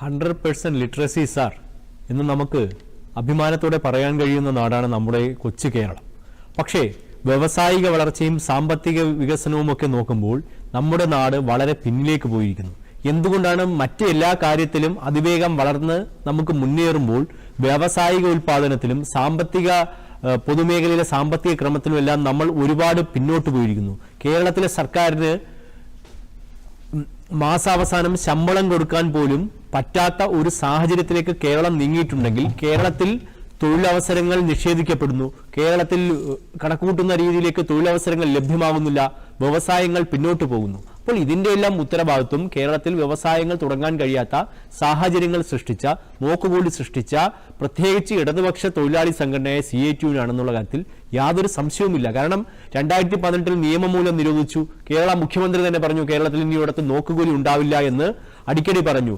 Hundred percent literacy sir എന്ന് നമുക്ക് അഭിമാനത്തോടെ പറയാൻ കഴിയുന്ന നാടാണ് നമ്മുടെ കൊച്ചു കേരളം. പക്ഷേ വ്യവസായിക വളർച്ചയും സാമ്പത്തിക വികസനവും ഒക്കെ നോക്കുമ്പോൾ നമ്മുടെ നാട് വളരെ പിന്നിലേക്ക് പോയിരിക്കുന്നു. എന്തുകൊണ്ടാണ് മറ്റ് എല്ലാ കാര്യത്തിലും അതിവേഗം വളർന്ന് നമുക്ക് മുന്നേറുമ്പോൾ വ്യാവസായിക ഉൽപാദനത്തിലും സാമ്പത്തിക പൊതുമേഖലയിലെ സാമ്പത്തിക ക്രമത്തിലും എല്ലാം നമ്മൾ ഒരുപാട് പിന്നോട്ട് പോയിരിക്കുന്നു. കേരളത്തിലെ സർക്കാരിന് മാസാവസാനം ശമ്പളം കൊടുക്കാൻ പോലും പറ്റാത്ത ഒരു സാഹചര്യത്തിലേക്ക് കേരളം നീങ്ങിയിട്ടുണ്ടെങ്കിൽ കേരളത്തിൽ തൊഴിലവസരങ്ങൾ നിഷേധിക്കപ്പെടുന്നു. കേരളത്തിൽ കണക്കുകൂട്ടുന്ന രീതിയിലേക്ക് തൊഴിലവസരങ്ങൾ ലഭ്യമാകുന്നില്ല വ്യവസായങ്ങൾ പിന്നോട്ട് പോകുന്നു. അപ്പോൾ ഇതിന്റെ എല്ലാം ഉത്തരവാദിത്വം കേരളത്തിൽ വ്യവസായങ്ങൾ തുടങ്ങാൻ കഴിയാത്ത സാഹചര്യങ്ങൾ സൃഷ്ടിച്ച നോക്കുകൂടി സൃഷ്ടിച്ച പ്രത്യേകിച്ച് ഇടതുപക്ഷ തൊഴിലാളി സംഘടനയായ സി ഐ ടിയുവിനാണെന്നുള്ള കാര്യത്തിൽ യാതൊരു സംശയവുമില്ല. കാരണം രണ്ടായിരത്തി പതിനെട്ടിൽ നിയമമൂലം നിരോധിച്ചു. കേരള മുഖ്യമന്ത്രി തന്നെ പറഞ്ഞു കേരളത്തിൽ ഇനി ഇവിടത്ത് നോക്കുകൂലി ഉണ്ടാവില്ല എന്ന് അടിക്കടി പറഞ്ഞു.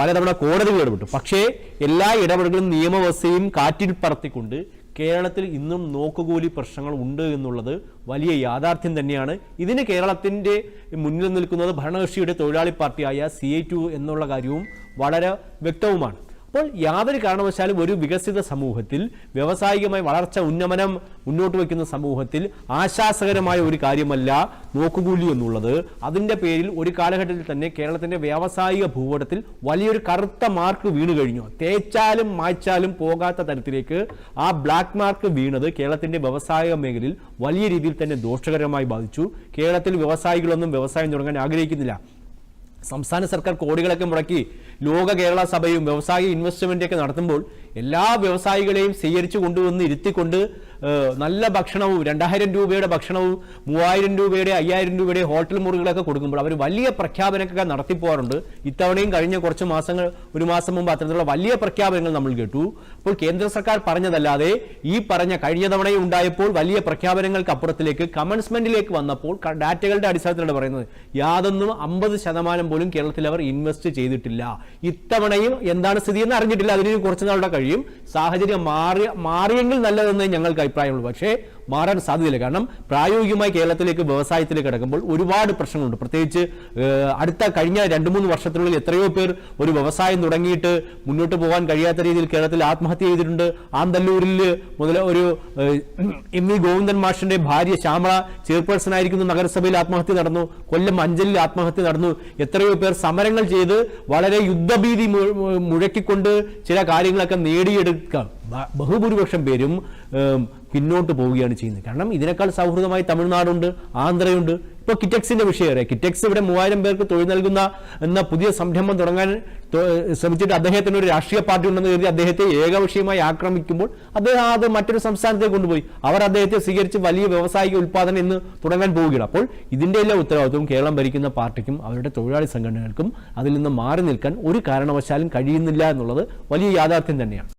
പലതവണ കോടതി ഇടപെട്ടു. പക്ഷേ എല്ലാ ഇടപെടലുകളും നിയമവ്യവസ്ഥയും കാറ്റിൽ പറത്തിക്കൊണ്ട് കേരളത്തിൽ ഇന്നും നോക്കുകൂലി പ്രശ്നങ്ങൾ ഉണ്ട് എന്നുള്ളത് വലിയ യാഥാർത്ഥ്യം തന്നെയാണ്. ഇതിന് കേരളത്തിന്റെ മുന്നിൽ നിൽക്കുന്നത് ഭരണകക്ഷിയുടെ തൊഴിലാളി പാർട്ടിയായ സി എ ടു എന്നുള്ള കാര്യവും വളരെ വ്യക്തവുമാണ്. അപ്പോൾ യാതൊരു കാരണവശാലും ഒരു വികസിത സമൂഹത്തിൽ വ്യവസായികമായി വളർച്ച ഉന്നമനം മുന്നോട്ട് വയ്ക്കുന്ന സമൂഹത്തിൽ ആശാസകരമായ ഒരു കാര്യമല്ല നോക്കുകൂലി എന്നുള്ളത്. അതിന്റെ പേരിൽ ഒരു കാലഘട്ടത്തിൽ തന്നെ കേരളത്തിന്റെ വ്യാവസായിക ഭൂപടത്തിൽ വലിയൊരു കറുത്ത മാർക്ക് വീണ് കഴിഞ്ഞു. തേച്ചാലും മായ്ച്ചാലും പോകാത്ത തരത്തിലേക്ക് ആ ബ്ലാക്ക് മാർക്ക് വീണത് കേരളത്തിന്റെ വ്യവസായ മേഖലയിൽ വലിയ രീതിയിൽ തന്നെ ദോഷകരമായി ബാധിച്ചു. കേരളത്തിൽ വ്യവസായികളൊന്നും വ്യവസായം തുടങ്ങാൻ ആഗ്രഹിക്കുന്നില്ല. സംസ്ഥാന സർക്കാർ കോടികളൊക്കെ മുടക്കി ലോക കേരള സഭയും വ്യവസായ ഇൻവെസ്റ്റ്മെന്റ് ഒക്കെ നടത്തുമ്പോൾ എല്ലാ വ്യവസായികളെയും സ്വീകരിച്ചു കൊണ്ടുവന്ന് ഇരുത്തിക്കൊണ്ട് നല്ല ഭക്ഷണവും രണ്ടായിരം രൂപയുടെ ഭക്ഷണവും മൂവായിരം രൂപയുടെ അയ്യായിരം രൂപയുടെ ഹോട്ടൽ മുറികളൊക്കെ കൊടുക്കുമ്പോൾ അവർ വലിയ പ്രഖ്യാപനമൊക്കെ നടത്തിപ്പോറുണ്ട് ഇത്തവണയും കഴിഞ്ഞ കുറച്ച് മാസങ്ങൾ ഒരു മാസം മുമ്പ് അത്തരത്തിലുള്ള വലിയ പ്രഖ്യാപനങ്ങൾ നമ്മൾ കേട്ടു. അപ്പോൾ കേന്ദ്ര സർക്കാർ പറഞ്ഞതല്ലാതെ ഈ പറഞ്ഞ കഴിഞ്ഞ തവണയും ഉണ്ടായപ്പോൾ വലിയ പ്രഖ്യാപനങ്ങൾക്ക് അപ്പുറത്തിലേക്ക് കമൻസ്മെന്റിലേക്ക് വന്നപ്പോൾ ഡാറ്റകളുടെ അടിസ്ഥാനത്തിലാണ് പറയുന്നത്. യാതൊന്നും അമ്പത് ശതമാനം പോലും കേരളത്തിൽ അവർ ഇൻവെസ്റ്റ് ചെയ്തിട്ടില്ല. ഇത്തവണയും എന്താണ് സ്ഥിതി എന്ന് അറിഞ്ഞിട്ടില്ല. അതിന് കുറച്ച് നാളുടെ കഴിയും. സാഹചര്യം മാറിയ മാറിയെങ്കിൽ നല്ലതെന്ന് ഞങ്ങൾക്ക് അഭിപ്രായമുള്ളൂ. പക്ഷേ മാറാൻ സാധ്യതയില്ല. കാരണം പ്രായോഗികമായി കേരളത്തിലേക്ക് വ്യവസായത്തിലേക്ക് കിടക്കുമ്പോൾ ഒരുപാട് പ്രശ്നങ്ങളുണ്ട്. പ്രത്യേകിച്ച് അടുത്ത കഴിഞ്ഞ രണ്ട് മൂന്ന് വർഷത്തിനുള്ളിൽ എത്രയോ പേർ ഒരു വ്യവസായം തുടങ്ങിയിട്ട് മുന്നോട്ട് പോകാൻ കഴിയാത്ത രീതിയിൽ കേരളത്തിൽ ആത്മഹത്യ ചെയ്തിട്ടുണ്ട്. ആന്തല്ലൂരിൽ മുതൽ ഒരു എം വി ഗോവിന്ദൻ മാഷിന്റെ ഭാര്യ ശ്യാമള ചെയർപേഴ്സൺ ആയിരിക്കുന്ന നഗരസഭയിൽ ആത്മഹത്യ നടന്നു. കൊല്ലം അഞ്ചലിൽ ആത്മഹത്യ നടന്നു. എത്രയോ പേർ സമരങ്ങൾ ചെയ്ത് വളരെ യുദ്ധഭീതി മുഴക്കിക്കൊണ്ട് ചില കാര്യങ്ങളൊക്കെ നേടിയെടുക്കുക ബ- ബഹുഭൂരിപക്ഷം പേരും പിന്നോട്ട് പോവുകയാണ് ചെയ്യുന്നത്. കാരണം ഇതിനേക്കാൾ സൗഹൃദമായി തമിഴ്നാടുണ്ട് ആന്ധ്രയുണ്ട്. ഇപ്പോൾ കിറ്റക്സിന്റെ വിഷയം അറിയാം. കിറ്റക്സ് ഇവിടെ മൂവായിരം പേർക്ക് തൊഴിൽ നൽകുന്ന എന്ന പുതിയ സംരംഭം തുടങ്ങാൻ ശ്രമിച്ചിട്ട് അദ്ദേഹത്തിന് ഒരു രാഷ്ട്രീയ പാർട്ടി ഉണ്ടെന്ന് കരുതി അദ്ദേഹത്തെ ഏകപക്ഷീയമായി ആക്രമിക്കുമ്പോൾ അദ്ദേഹം അത് മറ്റൊരു സംസ്ഥാനത്തേക്ക് കൊണ്ടുപോയി. അവർ അദ്ദേഹത്തെ സ്വീകരിച്ച് വലിയ വ്യവസായിക ഉൽപ്പാദനം ഇന്ന് തുടങ്ങാൻ പോവുകയാണ്. അപ്പോൾ ഇതിന്റെ എല്ലാ ഉത്തരവാദിത്വം കേരളം ഭരിക്കുന്ന പാർട്ടിക്കും അവരുടെ തൊഴിലാളി സംഘടനകൾക്കും അതിൽ നിന്ന് മാറി നിൽക്കാൻ ഒരു കാരണവശാലും കഴിയുന്നില്ല എന്നുള്ളത് വലിയ യാഥാർത്ഥ്യം തന്നെയാണ്.